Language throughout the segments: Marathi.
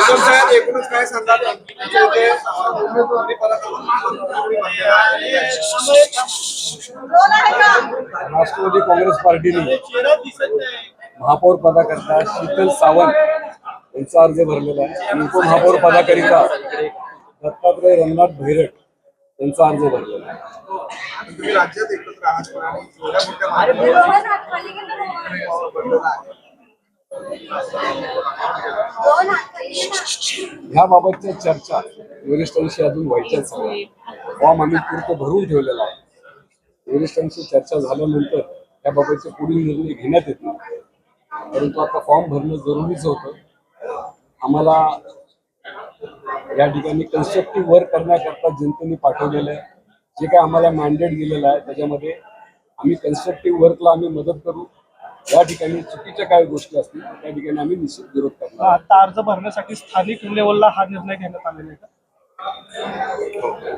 काय सांगाल तुमच्या इथे अं, उमेदवारी राष्ट्रवादी काँग्रेस पार्टीने महापौर पदाकरता शीतल सावंत यांचा अर्ज़ भरलेला आहे आणि उपमहापौर पदाकरिता दत्तात्रय रंगनाथ भैरट यांचा अर्ज़ भरलेला आहे तुम्ही राज्यात एकत्र याबाबतच्या चर्चा वरिष्ठांशी अजून व्हायच्याच फॉर्म आम्ही पूर्ण भरून ठेवलेला आहे. वरिष्ठांशी चर्चा झाल्यानंतर याबाबतचे पुढील निर्णय घेण्यात येतील परंतु आता फॉर्म भरणं जरुरीच होतं. आम्हाला या ठिकाणी कन्स्ट्रक्टिव्ह वर्क करण्याकरता जनतेने पाठवलेलं आहे. जे काय आम्हाला मॅन्डेट दिलेलं आहे त्याच्यामध्ये आम्ही कन्स्ट्रक्टिव्ह वर्कला आम्ही मदत करू. या ठिकाणी चुकीच्या काय गोष्टी असतील त्या ठिकाणी आम्ही निश्चित विरोध करणार आता अर्ज भरण्यासाठी स्थानिक लेवलला हा निर्णय घेण्यात आलेला आहे का?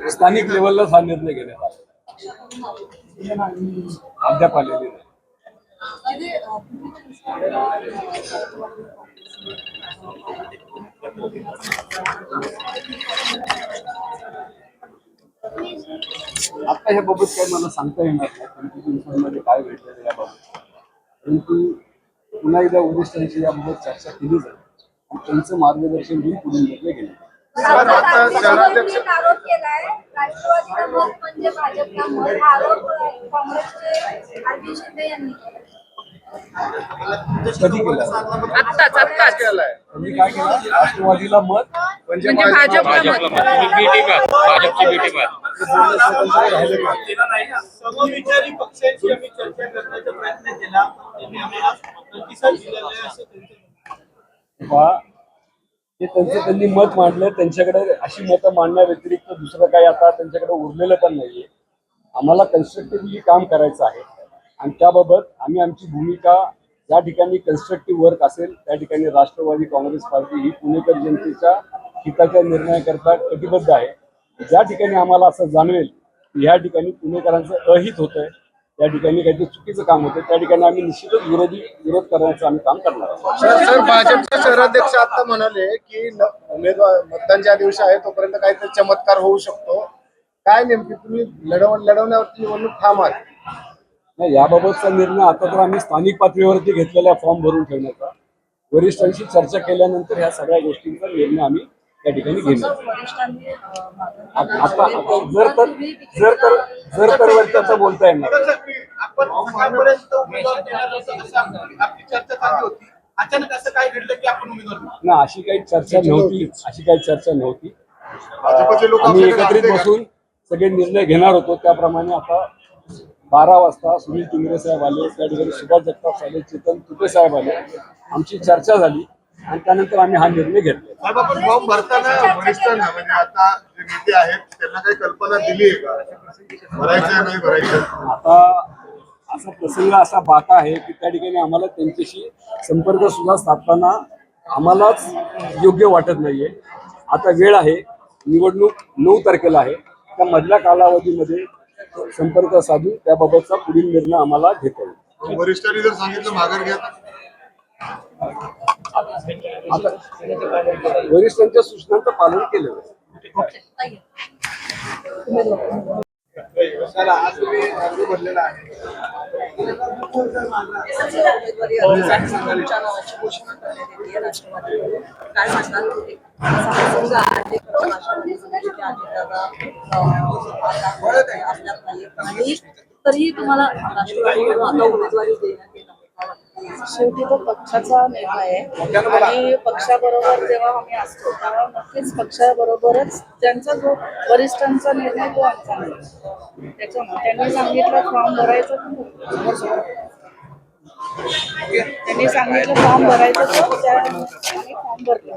स्थानिक लेवललाच हा निर्णय घेण्यात आला अद्याप आलेले नाही. आता ह्याबाबत काही मला सांगता येणार नाही. पंचवीस दिवसांमध्ये काय घडलेलं याबाबत परंतु पुन्हा एकदा वरिष्ठांशी याबाबत चर्चा केली जाईल. आणि त्यांचं मार्गदर्शन घेऊन पुढील राष्ट्रवादीला मत म्हणजे भाजपला मत आरोप काँग्रेसचे शिंदे यांनी केला कधी केला? आत्ताच आत्ताच. केलाय त्यांनी काय केलं? राष्ट्रवादीला मत? म्हणजे भाजपला मत. भाजपची मीटिंग समविचारी पक्षांशी आम्ही चर्चा करण्याचा प्रयत्न केला त्यांनी आम्हाला प्रतिसाद दिलेला आहे असं त्यांचं किंवा ते त्यांचं त्यांनी मत मांडलं त्यांच्याकडे अशी मतं मांडण्याव्यतिरिक्त दुसरं काही आता त्यांच्याकडे उरलेलं पण नाहीये. आम्हाला कन्स्ट्रक्टिव्हली काम करायचं आहे. आणि त्याबाबत आम्ही आमची भूमिका या ठिकाणी कन्स्ट्रक्टिव्ह वर्क असेल त्या ठिकाणी राष्ट्रवादी काँग्रेस पार्टी ही पुणेकर जनतेच्या हिताच्या निर्णयाकरता कटिबद्ध आहे. ज्या ठिकाणी आम्हाला असं जाणवेल की ह्या ठिकाणी पुणेकरांचं अहित होतंय त्या ठिकाणी काहीतरी चुकीचं काम होतं त्या ठिकाणी आम्ही निश्चितच विरोधी विरोध करण्याचं आम्ही काम करणार आहोत. सर भाजपचे शहराध्यक्ष आता म्हणाले की उमेदवार मतदान ज्या दिवशी आहे तोपर्यंत काहीतरी चमत्कार होऊ शकतो. काय नेमकी तुम्ही लढव लढवण्यावरती निवडणूक ठाम आहात नाही याबाबतचा निर्णय आता तर आम्ही स्थानिक पातळीवरती घेतलेला फॉर्म भरून ठेवण्याचा वरिष्ठांशी चर्चा केल्यानंतर ह्या सगळ्या गोष्टींचा निर्णय आम्ही त्या ठिकाणी घेणार आता जर तर जर तर जर तर वरच्याचं बोलता येणार. आपण आतापर्यंत उमेदवार देणार नव्हतं असं आपली आपली चर्चा चालली होती. अचानक असं काय घडलं की आपण उमेदवार दिला? ना अशी काही चर्चा नव्हती. अशी काही चर्चा नव्हती. भाजपचे लोक आम्ही एकत्रित? बसून सगळे निर्णय घेणार होतो. त्याप्रमाणे आता बारा वाजता सुनील टिंगरे साहेब आले. त्या ठिकाणी सुभाष जगताप आले चेतन तुटे साहेब आले. आमची चर्चा झाली आणि त्यानंतर आम्ही हा निर्णय घेतला. आपण फॉर्म भरताना वरिष्ठांना म्हणजे आता जे नेते आहेत त्यांना काही कल्पना दिली आहे का? भरायचं नाही भरायचं आता असा प्रसंग असा बाका आहे की त्या ठिकाणी आम्हाला त्यांच्याशी संपर्क सुद्धा साधताना आम्हालाच योग्य वाटत नाहीये. आता वेळ आहे. निवडणूक नऊ तारखेला आहे. त्या मधल्या कालावधीमध्ये संपर्क साधून त्याबाबतचा पुढील निर्णय आम्हाला घेता येईल. वरिष्ठांनी जर सांगितलं माघार घ्या. आता वरिष्ठांच्या सूचनांचं पालन केलं. आज तुम्ही भरलेला आहे. तरीही तुम्हाला राष्ट्रवादी आता उमेदवारी देण्यात येणार शेवटी तो पक्षाचा निर्णय आहे. आणि पक्षाबरोबर जेव्हा आम्ही असतो तेव्हा नक्कीच पक्षाबरोबरच त्यांचा जो वरिष्ठांचा निर्णय तो आमचा निर्णय त्याच्यामुळे त्यांनी सांगितलं फॉर्म भरायचं त्यांनी सांगितलं फॉर्म भरायचं तर त्या फॉर्म भरला.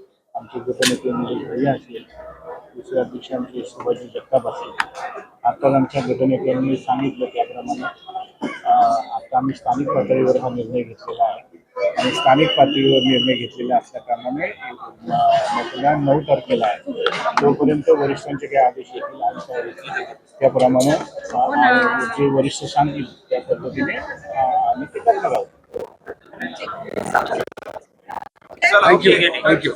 आमचे गटनेते निलेश भैया असतील दुसरे अध्यक्ष आमचे सुभाषजी जगताप असतील. आत्ताच आमच्या गटनेत्यांनी सांगितलं त्याप्रमाणे आता आम्ही स्थानिक पातळीवर हा निर्णय घेतलेला आहे. आणि स्थानिक पातळीवर निर्णय घेतलेला असल्याकारणाने मतदान नऊ तारखेला आहे. तोपर्यंत वरिष्ठांचे काही आदेश येतील त्याप्रमाणे अं, जे वरिष्ठ सांगतील त्या पद्धतीने आम्ही ते करणार आहोत. Thank you thank you